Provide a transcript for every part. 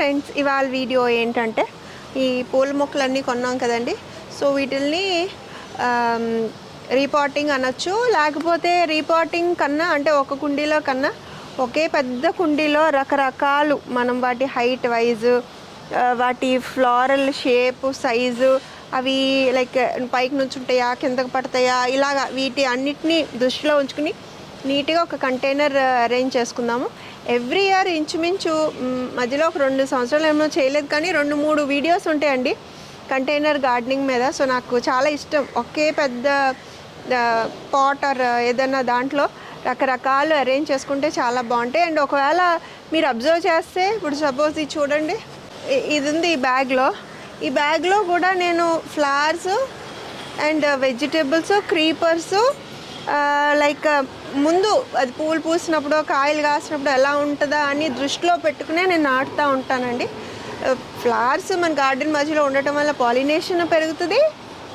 Friends ఇవాళ video ఏంటంటే ఈ పూల మొక్కలన్నీ కొన్నాం కదండి. సో వీటిల్ని రీపాటింగ్ అనొచ్చు లేకపోతే రీపాటింగ్ కన్నా అంటే ఒక కుండీలో కన్నా ఒకే పెద్ద కుండీలో రకరకాలు మనం వాటి హైట్ వైజ్ వాటి ఫ్లోరల్ షేప్ సైజు అవి లైక్ పైకి నుంచి ఉంటాయా కిందకు పడతాయా ఇలాగా వీటి అన్నిటినీ దృష్టిలో ఉంచుకుని నీట్గా ఒక కంటైనర్ అరేంజ్ చేసుకుందాము. ఎవ్రీ ఇయర్ ఇంచుమించు మధ్యలో ఒక రెండు సంవత్సరాలు ఏమో చేయలేదు కానీ రెండు మూడు వీడియోస్ ఉంటాయండి కంటైనర్ గార్డెనింగ్ మీద. సో నాకు చాలా ఇష్టం. ఒకే పెద్ద పాట్ ఆర్ ఏదైనా దాంట్లో రకరకాలు అరేంజ్ చేసుకుంటే చాలా బాగుంటాయి. అండ్ ఒకవేళ మీరు అబ్జర్వ్ చేస్తే ఇప్పుడు సపోజ్ ఇది చూడండి. ఇది ఉంది ఈ బ్యాగ్లో. ఈ బ్యాగ్లో కూడా నేను flowers and vegetables creepers like ముందు అది పూలు పూసినప్పుడు కాయలు కాసినప్పుడు ఎలా ఉంటుందా అని దృష్టిలో పెట్టుకునే నేను నాటుతూ ఉంటానండి. ఫ్లవర్స్ మన గార్డెన్ మధ్యలో ఉండటం వల్ల పాలినేషన్ పెరుగుతుంది.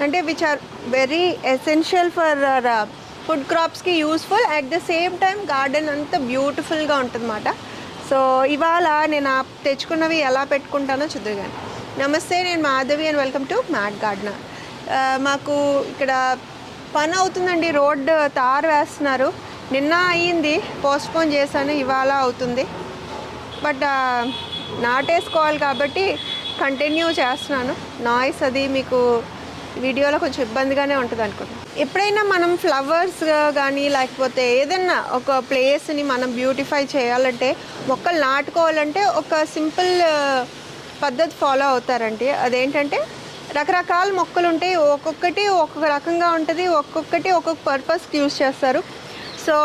అంటే which are very essential for food క్రాప్స్కి useful at the same time garden అంతా బ్యూటిఫుల్గా ఉంటుందన్నమాట. సో ఇవాళ నేను తెచ్చుకున్నవి ఎలా పెట్టుకుంటానో చూద్దాను నమస్తే నేను Madhavi and welcome to mat gardener మాకు ఇక్కడ పని అవుతుందండి రోడ్ తారు వేస్తున్నారు. నిన్న అయ్యింది పోస్ట్పోన్ చేశాను ఇవాళ అవుతుంది. బట్ నాటేసుకోవాలి కాబట్టి కంటిన్యూ చేస్తున్నాను. నాయిస్ అది మీకు వీడియోలో కొంచెం ఇబ్బందిగానే ఉంటుంది అనుకుంటున్నాను ఎప్పుడైనా మనం ఫ్లవర్స్ కానీ లేకపోతే ఏదన్నా ఒక ప్లేస్ని మనం బ్యూటిఫై చేయాలంటే మొక్కలు నాటుకోవాలంటే ఒక సింపుల్ పద్ధతి ఫాలో అవుతారండి. అదేంటంటే రకరకాల మొక్కలు ఉంటాయి. ఒక్కొక్కటి ఒక్కొక్క రకంగా ఉంటుంది. ఒక్కొక్కటి ఒక్కొక్క పర్పస్కి యూజ్ చేస్తారు. సో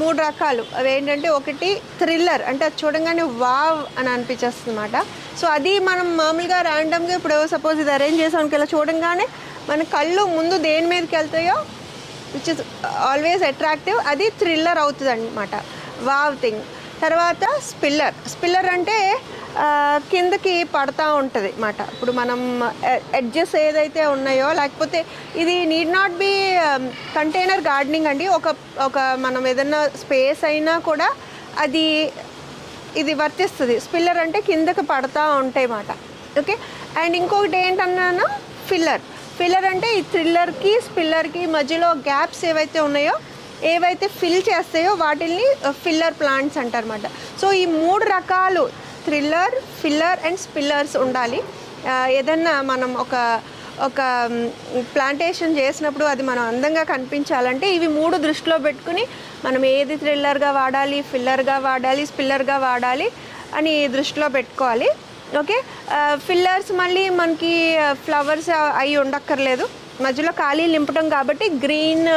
మూడు రకాలు. అవి ఏంటంటే ఒకటి థ్రిల్లర్. అంటే అది చూడంగానే వావ్ అని అనిపించేస్తుంది అనమాట సో అది మనం మామూలుగా ర్యాండమ్గా ఇప్పుడు సపోజ్ ఇది అరేంజ్ చేసాం ఇలా చూడంగానే మన కళ్ళు ముందు దేని మీదకి వెళ్తాయో విచ్ ఇస్ ఆల్వేస్ అట్రాక్టివ్ అది థ్రిల్లర్ అవుతుంది అనమాట వావ్ థింగ్. తర్వాత స్పిల్లర్. స్పిల్లర్ అంటే కిందకి పడతా ఉంటుంది అన్నమాట ఇప్పుడు మనం ఎడ్జెస్ ఏదైతే ఉన్నాయో లేకపోతే ఇది need not be container gardening అండి. ఒక ఒక మనం ఏదన్నా స్పేస్ అయినా కూడా అది ఇది వర్తిస్తుంది. స్పిల్లర్ అంటే కిందకి పడతా ఉంటాయి అన్నమాట ఓకే అండ్ ఇంకొకటి ఏంటన్నాను? ఫిల్లర్ ఫిల్లర్ అంటే ఈ థ్రిల్లర్కి స్పిల్లర్కి మధ్యలో గ్యాప్స్ ఏవైతే ఉన్నాయో ఏవైతే ఫిల్ చేస్తాయో వాటిని ఫిల్లర్ uh, ప్లాంట్స్ అంటారన్నమాట సో ఈ మూడు రకాలు థ్రిల్లర్ ఫిల్లర్ అండ్ స్పిల్లర్స్ ఉండాలి. ఏదన్నా మనం ఒక ఒక ప్లాంటేషన్ చేసినప్పుడు అది మనం అందంగా కనిపించాలంటే ఇవి మూడు దృష్టిలో పెట్టుకుని మనం ఏది థ్రిల్లర్గా వాడాలి ఫిల్లర్గా వాడాలి స్పిల్లర్గా వాడాలి అని దృష్టిలో పెట్టుకోవాలి. ఓకే? ఫిల్లర్స్ మళ్ళీ మనకి ఫ్లవర్స్ అయి ఉండక్కర్లేదు. మధ్యలో ఖాళీ నింపడం కాబట్టి గ్రీన్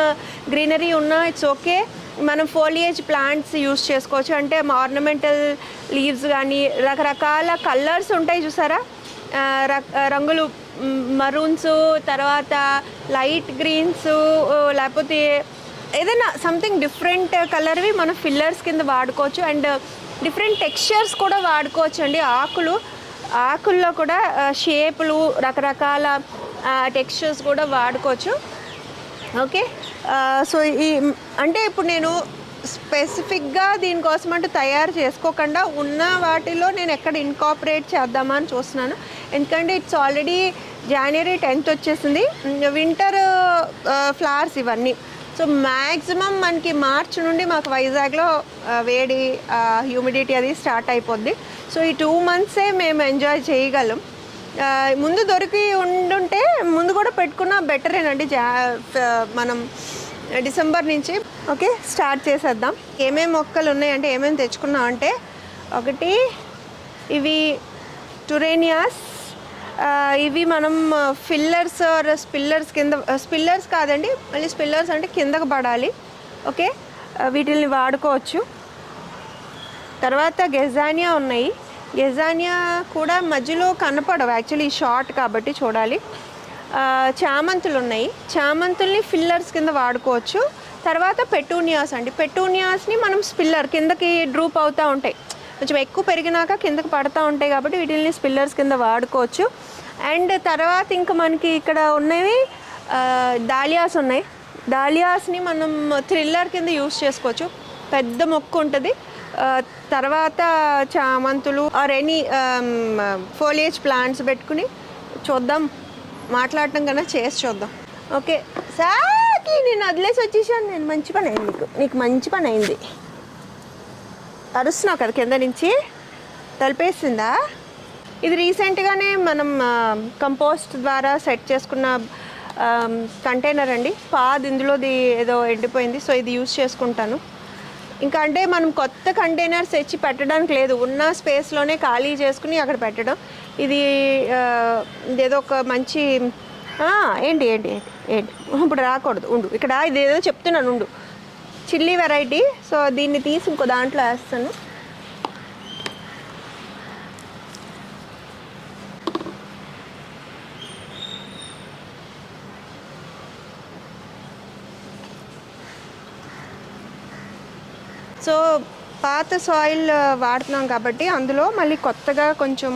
గ్రీనరీ ఉన్న ఇట్స్ ఓకే. మనం ఫోలియేజ్ ప్లాంట్స్ యూస్ చేసుకోవచ్చు. అంటే ఆర్నమెంటల్ లీవ్స్ కానీ రకరకాల కలర్స్ ఉంటాయి చూసారా? రంగులు మరూన్స్ తర్వాత లైట్ గ్రీన్స్ లేకపోతే ఏదైనా సంథింగ్ డిఫరెంట్ కలర్వి మనం ఫిల్లర్స్ కింద వాడుకోవచ్చు. అండ్ డిఫరెంట్ టెక్స్చర్స్ కూడా వాడుకోవచ్చు అండి ఆకులు ఆకుల్లో కూడా షేపులు రకరకాల టెక్స్చర్స్ కూడా వాడుకోవచ్చు. ఓకే? సో ఈ అంటే ఇప్పుడు నేను స్పెసిఫిక్గా దీనికోసం అంటూ తయారు చేసుకోకుండా ఉన్న వాటిలో నేను ఎక్కడ ఇన్కాపరేట్ చేద్దామా అని చూస్తున్నాను. ఎందుకంటే ఇట్స్ ఆల్రెడీ జనవరి టెన్త్ వచ్చేసింది. వింటర్ ఫ్లవర్స్ ఇవన్నీ. సో మ్యాక్సిమం మనకి మార్చ్ నుండి మాకు వైజాగ్లో వేడి హ్యూమిడిటీ అది స్టార్ట్ అయిపోద్ది. సో ఈ టూ మంత్సే మేము ఎంజాయ్ చేయగలం. ముందు దొరికి ఉండుంటే ముందు కూడా పెట్టుకున్న బెటరేనండి జా మనం డిసెంబర్ నుంచి. ఓకే స్టార్ట్ చేసేద్దాం. ఏమేమి మొక్కలు ఉన్నాయంటే ఏమేమి తెచ్చుకున్నాం అంటే ఒకటి ఇవి టురేనియాస్ ఇవి మనం ఫిల్లర్స్ ఆర్ స్పిల్లర్స్ కింద స్పిల్లర్స్ కాదండి మళ్ళీ స్పిల్లర్స్ అంటే కిందకు పడాలి. ఓకే వీటిల్ని వాడుకోవచ్చు. తర్వాత గెజానియా ఉన్నాయి. గెజానియా కూడా మధ్యలో కనపడవు. యాక్చువల్లీ షార్ట్ కాబట్టి చూడాలి. చామంతులు ఉన్నాయి. చామంతుల్ని ఫిల్లర్స్ కింద వాడుకోవచ్చు. తర్వాత పెటూనియాస్ అండి. పెటూనియాస్ని మనం స్పిల్లర్ కిందకి డ్రూప్ అవుతూ ఉంటాయి. కొంచెం ఎక్కువ పెరిగినాక కిందకి పడతా ఉంటాయి కాబట్టి వీటిని స్పిల్లర్స్ కింద వాడుకోవచ్చు. అండ్ తర్వాత ఇంకా మనకి ఇక్కడ ఉన్నవి దాలియాస్ ఉన్నాయి. దాలియాస్ని మనం థ్రిల్లర్ కింద యూస్ చేసుకోవచ్చు. పెద్ద మొక్క ఉంటుంది. తర్వాత చామంతులు ఆర్ ఎనీ ఫోలియేజ్ ప్లాంట్స్ పెట్టుకుని చూద్దాం. మాట్లాడటం కన్నా చేసి చూద్దాం. ఓకే. సాకి నేను వదిలేసి వచ్చేసాను. నేను మంచి పని అయింది నీకు. నీకు మంచి పని అయింది. అరుస్తున్నావు కదా కింద నుంచి? తలిపేసిందా? ఇది రీసెంట్గానే మనం కంపోస్ట్ ద్వారా సెట్ చేసుకున్న కంటైనర్ అండి. పాది ఇందులోది ఏదో ఎండిపోయింది. సో ఇది యూస్ చేసుకుంటాను. ఇంకా అంటే మనం కొత్త కంటైనర్స్ తెచ్చి పెట్టడానికి లేదు. ఉన్న స్పేస్లోనే ఖాళీ చేసుకుని అక్కడ పెట్టడం. ఇది ఇదేదో ఒక మంచి ఏంటి ఏంటి ఏంటి ఏంటి? ఇప్పుడు రాకూడదు. ఉండు. ఇక్కడ ఇదేదో చెప్తున్నాను ఉండు. చిల్లీ వెరైటీ సో దీన్ని తీసి ఇంకో దాంట్లో వేస్తాను. సో పాత సాయిల్ వాడుతున్నాం కాబట్టి అందులో మళ్ళీ కొత్తగా కొంచెం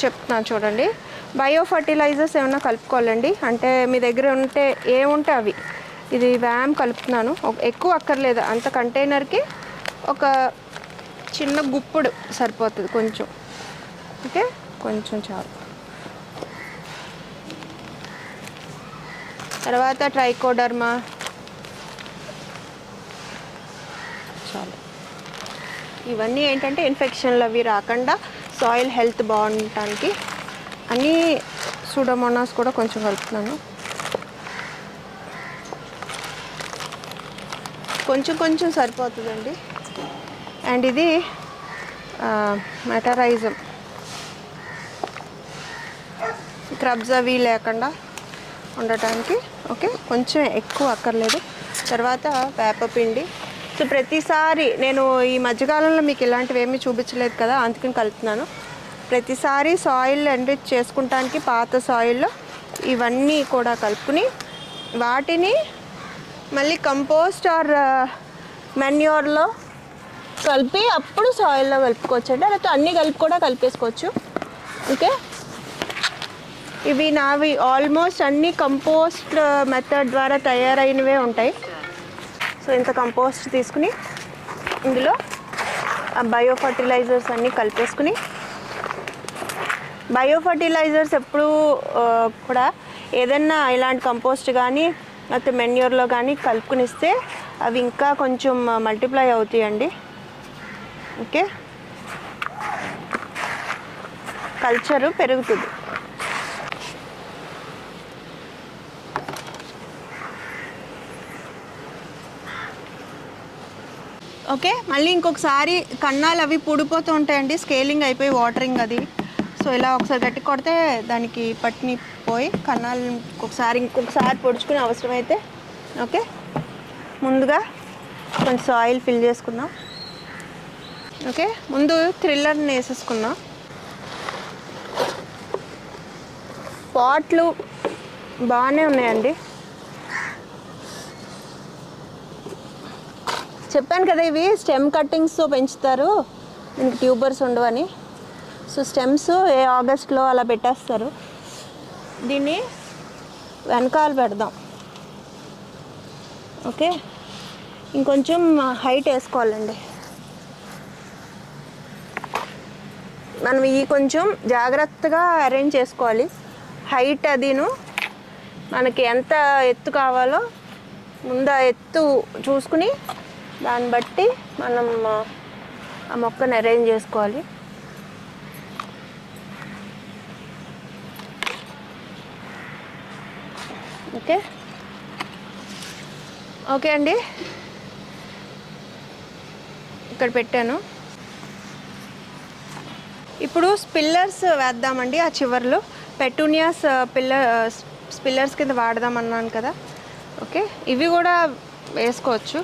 చెప్తున్నాను చూడండి. బయో ఫర్టిలైజర్స్ ఏమైనా కలుపుకోవాలండి? అంటే మీ దగ్గర ఉంటే ఏముంటే అవి. ఇది వ్యామ్ కలుపుతున్నాను. ఎక్కువ అక్కర్లేదు. అంత కంటైనర్కి ఒక చిన్న గుప్పుడు సరిపోతుంది కొంచెం. ఓకే? కొంచెం చాలు. తర్వాత ట్రైకోడర్మా చాలు. ఇవన్నీ ఏంటంటే ఇన్ఫెక్షన్లు అవి రాకుండా సాయిల్ హెల్త్ బాగుండటానికి అన్నీ సూడోమోనాస్ కూడా కొంచెం కలుపుతున్నాను. కొంచెం కొంచెం సరిపోతుందండి. అండ్ ఇది మెటరైజం క్రబ్స్ అవి లేకుండా ఉండటానికి ఓకే కొంచెం ఎక్కువ అక్కర్లేదు. తర్వాత వేపపిండి. సో ప్రతిసారి నేను ఈ మధ్యకాలంలో మీకు ఇలాంటివి ఏమీ చూపించలేదు కదా అందుకని కలుపుతున్నాను. ప్రతిసారి సాయిల్ ఎంరిచ్ చేసుకుంటానికి పాత సాయిల్లో ఇవన్నీ కూడా కలుపుకుని వాటిని మళ్ళీ కంపోస్ట్ ఆర్ మెన్యూర్లో కలిపి అప్పుడు సాయిల్లో కలుపుకోవచ్చు అంటే లేకపోతే అన్నీ కలిపి కూడా కలిపేసుకోవచ్చు. ఓకే? ఇవి నావి ఆల్మోస్ట్ అన్నీ కంపోస్ట్ మెథడ్ ద్వారా తయారైనవే ఉంటాయి. సో ఇంత కంపోస్ట్ తీసుకుని ఇందులో బయో ఫర్టిలైజర్స్ అన్నీ కలిపేసుకుని బయో ఫర్టిలైజర్స్ ఎప్పుడు కూడా ఏదన్నా ఇలాంటి కంపోస్ట్ కానీ లేకపోతే మెన్యూర్లో కానీ కలుపుకునిస్తే అవి ఇంకా కొంచెం మల్టిప్లై అవుతాయండి. ఓకే? కల్చరు పెరుగుతుంది. ఓకే మళ్ళీ ఇంకొకసారి కన్నాలు అవి పుడిపోతూ ఉంటాయండి. స్కేలింగ్ అయిపోయి వాటరింగ్ అది. సో ఇలా ఒకసారి గట్టి కొడితే దానికి పట్టిని పోయి కన్నాలు ఇంకొకసారి ఇంకొకసారి పొడుచుకునే అవసరమైతే ఓకే. ముందుగా కొంచెం ఆయిల్ ఫిల్ చేసుకుందాం. ఓకే ముందు థ్రిల్లర్ని వేసేసుకుందాం. పాట్లు బాగానే ఉన్నాయండి. చెప్పాను కదా ఇవి. స్టెమ్ కట్టింగ్స్తో పెంచుతారు. దీనికి ట్యూబర్స్ ఉండవని సో స్టెమ్స్ ఏ ఆగస్ట్లో అలా పెట్టేస్తారు. దీన్ని వెనకాల పెడదాం. ఓకే? ఇంకొంచెం హైట్ వేసుకోవాలండి. మనం ఈ కొంచెం జాగ్రత్తగా అరేంజ్ చేసుకోవాలి. హైట్ అదిను మనకి ఎంత ఎత్తు కావాలో ముందు ఆ ఎత్తు చూసుకుని దాన్ని బట్టి మనం ఆ, మొక్కను అరేంజ్ చేసుకోవాలి. ఓకే? ఓకే అండి. ఇక్కడ పెట్టాను. ఇప్పుడు స్పిల్లర్స్ వేద్దామండి ఆ చివర్లో. పెటూనియాస్ పిల్లర్ స్పిల్లర్స్ కింద వాడదాం అన్నాను కదా. ఓకే? ఇవి కూడా వేసుకోవచ్చు.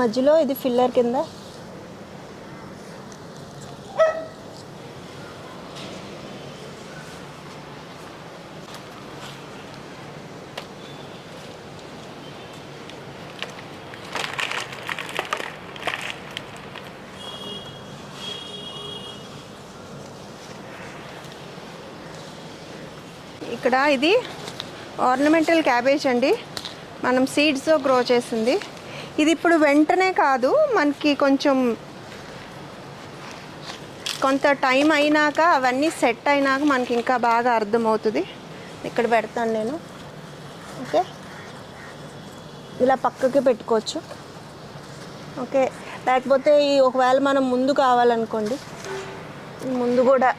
మధ్యలో ఇది ఫిల్లర్ కింద. ఇక్కడ ఇది ఆర్నమెంటల్ క్యాబేజ్ అండి. మనం సీడ్స్తో గ్రో చేసింది. ఇది ఇప్పుడు వెంటనే కాదు మనకి కొంచెం కొంత టైం అయినాక అవన్నీ సెట్ అయినాక మనకి ఇంకా బాగా అర్థమవుతుంది. ఇక్కడ పెడతాను నేను. ఓకే? ఇలా పక్కకి పెట్టుకోవచ్చు. ఓకే? లేకపోతే ఈ ఒకవేళ మనం ముందు కావాలనుకోండి ముందు కూడా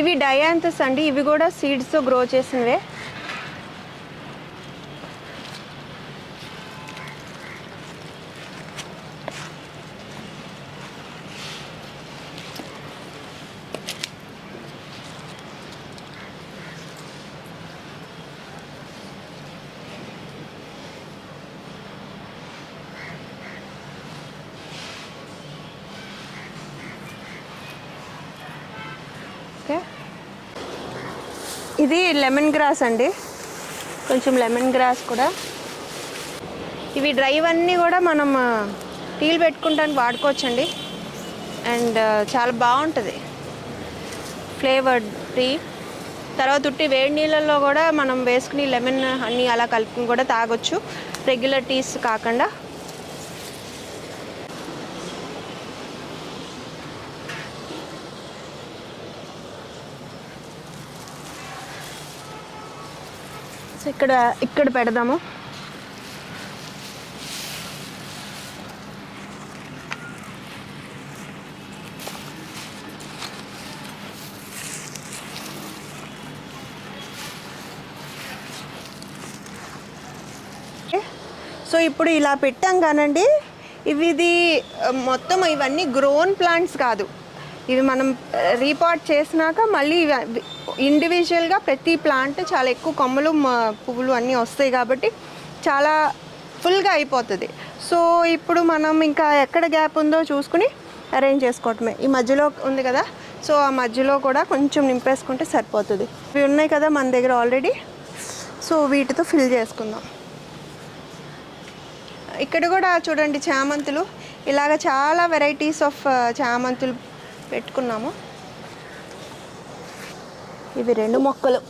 ఇవి డయాంతస్ అండి. ఇవి కూడా సీడ్స్తో గ్రో చేసినవే. ఇది లెమన్ గ్రాస్ అండి. కొంచెం లెమన్ గ్రాస్ కూడా. ఇవి డ్రైవ్ అన్నీ కూడా మనం టీలు పెట్టుకుంటానికి వాడుకోవచ్చండి. అండ్ చాలా బాగుంటుంది. Flavoured tea. తర్వాత ఉట్టి వేడి నీళ్ళల్లో కూడా మనం వేసుకుని లెమన్ హనీ అలా కలుపుకుని కూడా తాగొచ్చు. రెగ్యులర్ టీస్ కాకుండా. సో ఇక్కడ ఇక్కడ పెడదాము. సో ఇప్పుడు ఇలా పెట్టాం కానండి. ఇవి ఇది మొత్తం ఇవన్నీ గ్రోన్ ప్లాంట్స్ కాదు. ఇవి మనం రీపాట్ చేసినాక మళ్ళీ ఇండివిజువల్గా ప్రతి ప్లాంట్ చాలా ఎక్కువ కొమ్మలు పువ్వులు అన్నీ వస్తాయి కాబట్టి చాలా ఫుల్గా అయిపోతుంది. సో ఇప్పుడు మనం ఇంకా ఎక్కడ గ్యాప్ ఉందో చూసుకుని అరేంజ్ చేసుకోవటమే. ఈ మధ్యలో ఉంది కదా సో ఆ మధ్యలో కూడా కొంచెం నింపేసుకుంటే సరిపోతుంది. ఇవి ఉన్నాయి కదా మన దగ్గర ఆల్రెడీ సో వీటితో ఫిల్ చేసుకుందాం. ఇక్కడ కూడా చూడండి చామంతులు. ఇలాగ చాలా వెరైటీస్ ఆఫ్ చామంతులు పెట్టుకున్నాము. ఇవి రెండు మొక్కలు.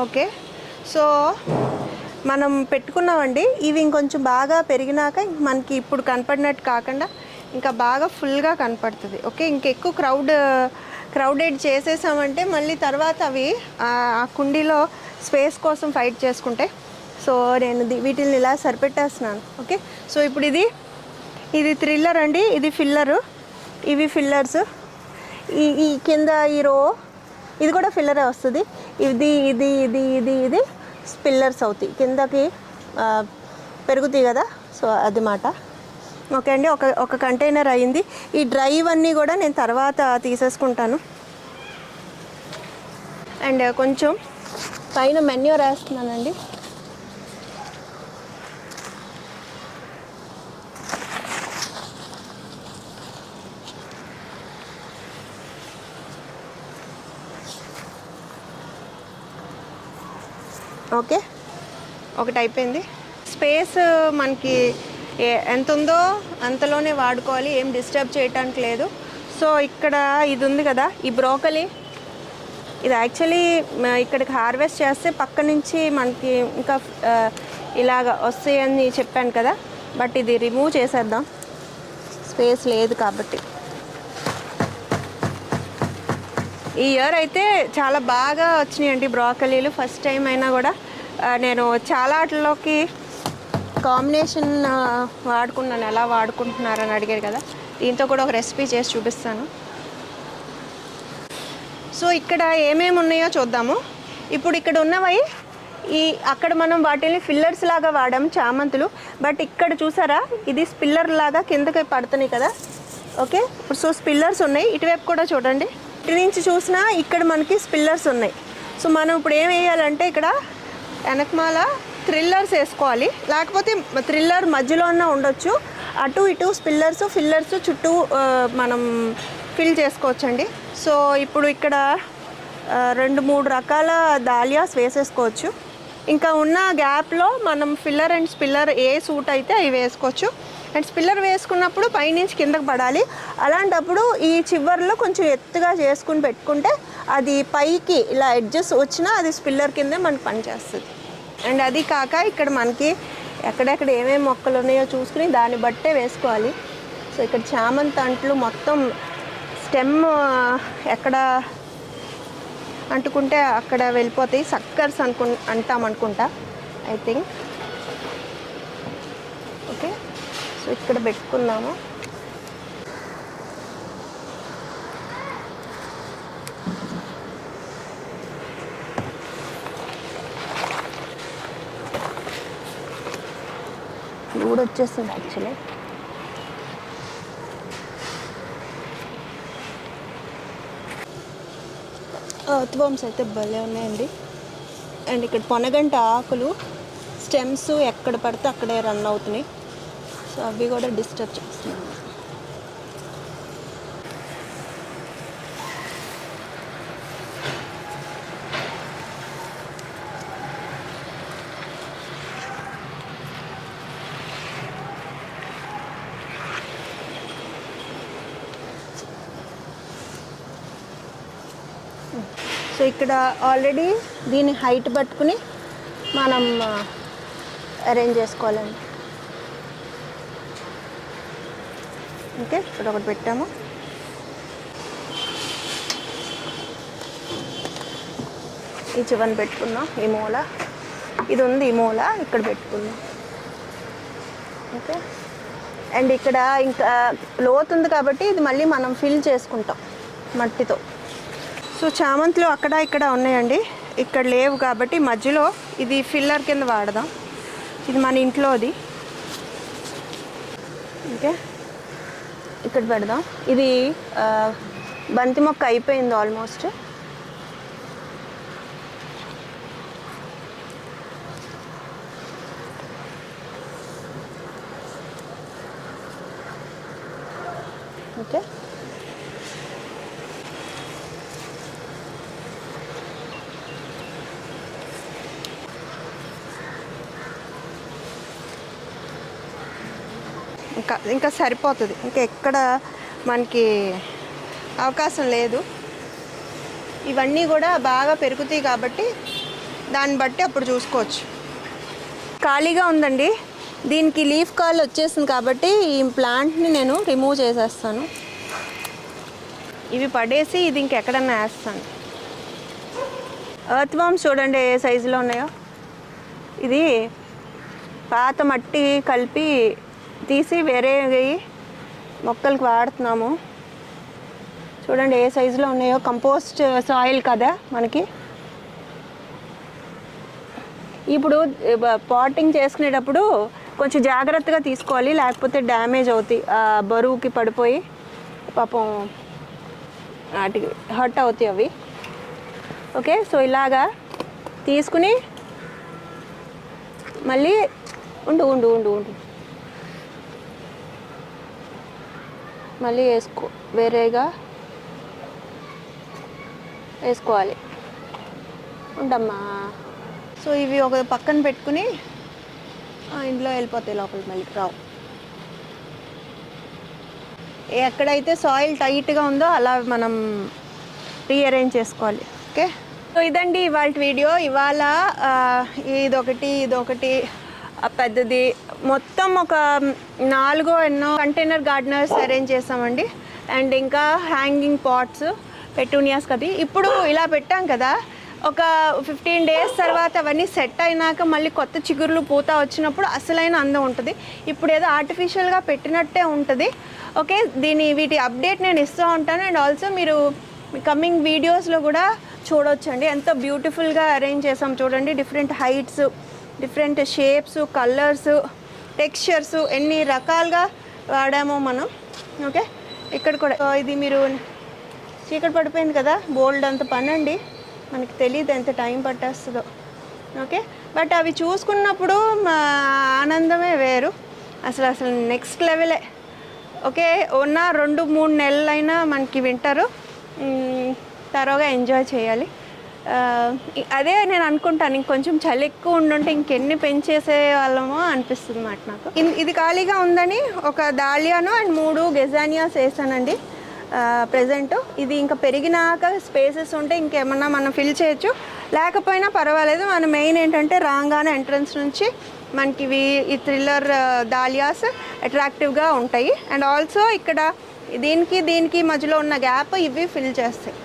ఓకే. సో మనం పెట్టుకున్నామండి. ఇవి ఇంకొంచెం బాగా పెరిగినాక మనకి ఇప్పుడు కనపడినట్టు కాకుండా ఇంకా బాగా ఫుల్గా కనపడుతుంది. ఓకే? ఇంకెక్కువ క్రౌడ్ క్రౌడెడ్ చేసేసామంటే మళ్ళీ తర్వాత అవి ఆ కుండీలో స్పేస్ కోసం ఫైట్ చేసుకుంటే సో నేను వీటిని ఇలా సరిపెట్టేస్తున్నాను. ఓకే? సో ఇప్పుడు ఇది ఇది థ్రిల్లర్ అండి. ఇది ఫిల్లరు. ఇవి ఫిల్లర్స్. ఈ ఈ కింద ఈ రో ఇది కూడా ఫిల్లరే వస్తుంది. ఇది ఇది ఇది ఇది ఇది స్పిల్లర్స్ అవుతాయి. కిందకి పెరుగుతాయి కదా? సో అది మాట. ఓకే అండి ఒక ఒక కంటైనర్ అయింది. ఈ డ్రైవ్ అన్నీ కూడా నేను తర్వాత తీసేసుకుంటాను. అండ్ కొంచెం పైన మెన్యూ వేస్తున్నానండి. ఓకే. ఒకటి అయిపోయింది స్పేస్ మనకి ఏ- ఎంత ఉందో అంతలోనే వాడుకోవాలి. ఏం డిస్టర్బ్ చేయటానికి లేదు. సో ఇక్కడ ఇది ఉంది కదా ఈ బ్రోకలీ. ఇది యాక్చువల్లీ ఇక్కడికి హార్వెస్ట్ చేస్తే పక్క నుంచి మనకి ఇంకా ఇలాగ వస్తాయని చెప్పాను కదా బట్ ఇది రిమూవ్ చేసేద్దాం. స్పేస్ లేదు కాబట్టి. ఈ ఇయర్ అయితే చాలా బాగా వచ్చినాయండి బ్రాకలీలు. ఫస్ట్ టైం అయినా కూడా నేను చాలా వాటిలోకి కాంబినేషన్ వాడుకున్నాను. ఎలా వాడుకుంటున్నారని అడిగారు కదా. దీంతో కూడా ఒక రెసిపీ చేసి చూపిస్తాను. సో ఇక్కడ ఏమేమి ఉన్నాయో చూద్దాము. ఇప్పుడు ఇక్కడ ఉన్నవి ఈ అక్కడ మనం వాటిని ఫిల్లర్స్ లాగా వాడాము చామంతులు. బట్ ఇక్కడ చూసారా ఇది స్పిల్లర్ లాగా కిందకి పడుతున్నాయి కదా. ఓకే ఇప్పుడు సో స్పిల్లర్స్ ఉన్నాయి. ఇటువైపు కూడా చూడండి. ఇటు నుంచి చూసినా ఇక్కడ మనకి స్పిల్లర్స్ ఉన్నాయి. సో మనం ఇప్పుడు ఏం వేయాలంటే ఇక్కడ వెనకమాల థ్రిల్లర్స్ వేసుకోవాలి. లేకపోతే థ్రిల్లర్ మధ్యలో అన్న ఉండొచ్చు. అటు ఇటు స్పిల్లర్స్ ఫిల్లర్స్ చుట్టూ మనం ఫిల్ చేసుకోవచ్చండి. సో ఇప్పుడు ఇక్కడ రెండు మూడు రకాల దాలియాస్ వేసేసుకోవచ్చు. ఇంకా ఉన్న గ్యాప్లో మనం ఫిల్లర్ అండ్ స్పిల్లర్ ఏ సూట్ అయితే అవి వేసుకోవచ్చు. అండ్ స్పిల్లర్ వేసుకున్నప్పుడు పైనుంచి కిందకి పడాలి. అలాంటప్పుడు ఈ చివర్లో కొంచెం ఎత్తుగా చేసుకుని పెట్టుకుంటే అది పైకి ఇలా ఎడ్జెస్ వచ్చినా అది స్పిల్లర్ కిందే మనకి పనిచేస్తుంది. అండ్ అది కాక ఇక్కడ మనకి ఎక్కడెక్కడ ఏమేమి మొక్కలు ఉన్నాయో చూసుకుని దాన్ని బట్టే వేసుకోవాలి. సో ఇక్కడ చామంతి అంట్లు మొత్తం స్టెమ్ ఎక్కడ అంటుకుంటే అక్కడ వెళ్ళిపోతాయి. సక్కర్స్ అనుకు అంటాం అనుకుంటా ఐ థింక్. ఓకే. ఇక్కడ పెట్టుకుందాము కూడా వచ్చేస్తుంది యాక్చువల్లీ. అర్త్వామ్స్ అయితే భలే ఉన్నాయండి. అండ్ ఇక్కడ పొనగంట ఆకులు స్టెమ్స్ ఎక్కడ పడితే అక్కడే రన్ అవుతున్నాయి. సో అవి కూడా డిస్టర్బ్ చేస్తున్నాయి సో ఇక్కడ ఆల్రెడీ దీని హైట్ పట్టుకుని మనం అరేంజ్ చేసుకోవాలండి. ఓకే ఇక్కడ ఒకటి పెట్టాము. ఈ చివరిని పెట్టుకుందాం ఈ మూల. ఇది ఉంది ఈ మూల. ఇక్కడ పెట్టుకుందాం. ఓకే. అండ్ ఇక్కడ ఇంకా లోతు ఉంది కాబట్టి ఇది మళ్ళీ మనం ఫిల్ చేసుకుంటాం మట్టితో. సో చామంతులు అక్కడ ఇక్కడ ఉన్నాయండి. ఇక్కడ లేవు కాబట్టి మధ్యలో ఇది ఫిల్లర్ కింద వాడదాం. ఇది మన ఇంట్లోది. ఓకే. ఇక్కడ పెడదాం. ఇది బంతి మొక్క అయిపోయింది ఆల్మోస్ట్ ఓకే ఇంకా ఇంకా సరిపోతుంది. ఇంకా ఎక్కడ మనకి అవకాశం లేదు. ఇవన్నీ కూడా బాగా పెరుగుతాయి కాబట్టి దాన్ని బట్టి అప్పుడు చూసుకోవచ్చు. ఖాళీగా ఉందండి. దీనికి లీఫ్ కాల్ వచ్చేసింది కాబట్టి ఈ ప్లాంట్ని నేను రిమూవ్ చేసేస్తాను. ఇవి పడేసి ఇది ఇంకెక్కడన్నా వేస్తాను. ఎర్త్ వామ్స్ చూడండి ఏ సైజులో ఉన్నాయో. ఇది పాత మట్టి కలిపి తీసి వేరే మొక్కలకు వాడుతున్నాము. చూడండి ఏ సైజులో ఉన్నాయో. కంపోస్ట్ సాయిల్ కదా మనకి. ఇప్పుడు పాటింగ్ చేసుకునేటప్పుడు కొంచెం జాగ్రత్తగా తీసుకోవాలి లేకపోతే డ్యామేజ్ అవుతాయి. ఆ బరువుకి పడిపోయి పాపం వాటికి హర్ట్ అవుతాయి అవి. ఓకే సో ఇలాగా తీసుకుని మళ్ళీ ఉండు ఉండు ఉండు ఉండు. మళ్ళీ వేసుకో వేరేగా వేసుకోవాలి. ఉండమ్మా. సో ఇవి ఒక పక్కన పెట్టుకుని ఇంట్లో వెళ్ళిపోతాయి లోపలికి మళ్ళీ. రావు. ఎక్కడైతే సాయిల్ టైట్గా ఉందో అలా మనం రీఅరేంజ్ చేసుకోవాలి. ఓకే? సో ఇదండి ఇవాళ వీడియో. ఇవాళ ఇదొకటి ఇదొకటి పెద్దది. మొత్తం ఒక నాలుగో ఎన్నో కంటైనర్ గార్డెనర్స్ అరేంజ్ చేసామండి అండ్ ఇంకా హ్యాంగింగ్ పాట్స్ పెటూనియాస్ కది ఇప్పుడు ఇలా పెట్టాం కదా ఒక ఫిఫ్టీన్ డేస్ తర్వాత అవన్నీ సెట్ అయినాక మళ్ళీ కొత్త చిగుర్లు పూత వచ్చినప్పుడు అసలైన అందం ఉంటుంది. ఇప్పుడు ఏదో ఆర్టిఫిషియల్గా పెట్టినట్టే ఉంటుంది. ఓకే దీని వీటి అప్డేట్ నేను ఇస్తూ ఉంటాను. అండ్ ఆల్సో మీరు కమింగ్ వీడియోస్లో కూడా చూడొచ్చండి. ఎంత బ్యూటిఫుల్గా అరేంజ్ చేసాం చూడండి. Different heights different shapes colours textures ఎన్ని రకాలుగా వాడామో మనం ఓకే? ఇక్కడ కూడా ఇది మీరు చీకటి పడిపోయింది కదా బోల్డ్ అంత పనండి. మనకి తెలియదు ఎంత టైం పట్టేస్తుందో ఓకే? బట్ అవి చూసుకున్నప్పుడు మా ఆనందమే వేరు. అసలు అసలు నెక్స్ట్ లెవెలే. ఓకే? ఉన్న రెండు మూడు నెలలైనా మనకి వింటారు. తరోగా ఎంజాయ్ చేయాలి. అదే నేను అనుకుంటాను ఇంకొంచెం చలి ఎక్కువ ఉండుంటే ఇంకెన్ని పెంచేసే వాళ్ళమో అనిపిస్తుంది అన్నమాట నాకు. ఇది ఖాళీగా ఉందని ఒక దాలియాను అండ్ మూడు గెజానియాస్ వేసానండి ప్రజెంట్. ఇది ఇంకా పెరిగినాక స్పేసెస్ ఉంటే ఇంకేమన్నా మనం ఫిల్ చేయొచ్చు. లేకపోయినా పర్వాలేదు మన మెయిన్ ఏంటంటే రాగానే ఎంట్రన్స్ నుంచి మనకి ఇవి ఈ థ్రిల్లర్ దాలియాస్ అట్రాక్టివ్గా ఉంటాయి. అండ్ ఆల్సో ఇక్కడ దీనికి దీనికి మధ్యలో ఉన్న గ్యాప్ ఇవి ఫిల్ చేస్తాయి.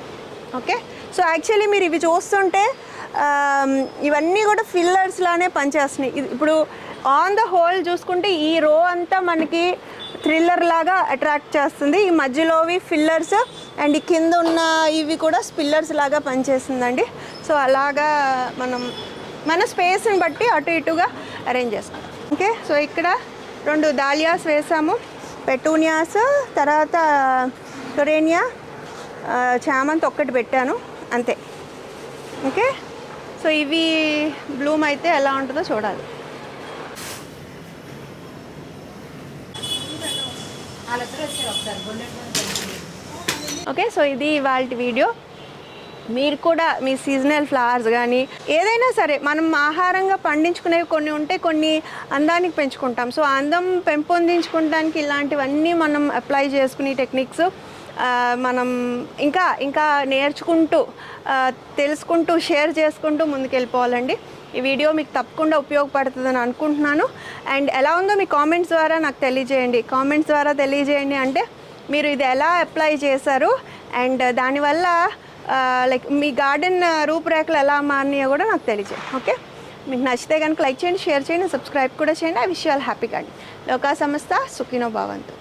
ఓకే? సో యాక్చువల్లీ మీరు ఇవి చూస్తుంటే um, ఇవన్నీ కూడా ఫిల్లర్స్ లానే పనిచేస్తున్నాయి. ఇప్పుడు ఆన్ ద హోల్ చూసుకుంటే ఈ రో అంతా మనకి థ్రిల్లర్ లాగా అట్రాక్ట్ చేస్తుంది. ఈ మధ్యలోవి ఫిల్లర్స్ అండ్ ఈ కింద ఉన్న ఇవి కూడా స్పిల్లర్స్ లాగా పనిచేస్తుందండి. సో అలాగా మనం మన స్పేస్ని బట్టి అటు ఇటుగా అరేంజ్ చేస్తాం. ఓకే సో ఇక్కడ రెండు దాలియాస్ వేసాము. పెటూనియాస్ తర్వాత టొరేనియా చామంత్ uh, చామంతి ఒక్కటి పెట్టాను. అంతే. ఓకే? సో ఇవి బ్లూమ్ అయితే ఎలా ఉంటుందో చూడాలి. ఓకే? సో ఇది వాళ్ళ వీడియో. మీరు కూడా మీ సీజనల్ ఫ్లవర్స్ కానీ ఏదైనా సరే మనం ఆహారంగా పండించుకునేవి కొన్ని ఉంటే కొన్ని అందానికి పెంచుకుంటాం. సో అందం పెంపొందించుకోవడానికి ఇలాంటివన్నీ మనం అప్లై చేసుకునే టెక్నిక్స్ మనం ఇంకా ఇంకా నేర్చుకుంటూ తెలుసుకుంటూ షేర్ చేసుకుంటూ ముందుకెళ్ళిపోవాలండి. ఈ వీడియో మీకు తప్పకుండా ఉపయోగపడుతుందని అనుకుంటున్నాను. అండ్ ఎలా ఉందో మీ కామెంట్స్ ద్వారా నాకు తెలియజేయండి. కామెంట్స్ ద్వారా తెలియజేయండి అంటే మీరు ఇది ఎలా అప్లై చేశారు? అండ్ దానివల్ల లైక్ మీ గార్డెన్ రూపురేఖలు ఎలా మారినాయో కూడా నాకు తెలియజేయండి. ఓకే? మీకు నచ్చితే కనుక లైక్ చేయండి షేర్ చేయండి సబ్స్క్రైబ్ కూడా చేయండి. ఆ విషయాలు హ్యాపీగా అండి లోకా సంస్థ సుఖినో భావంతో.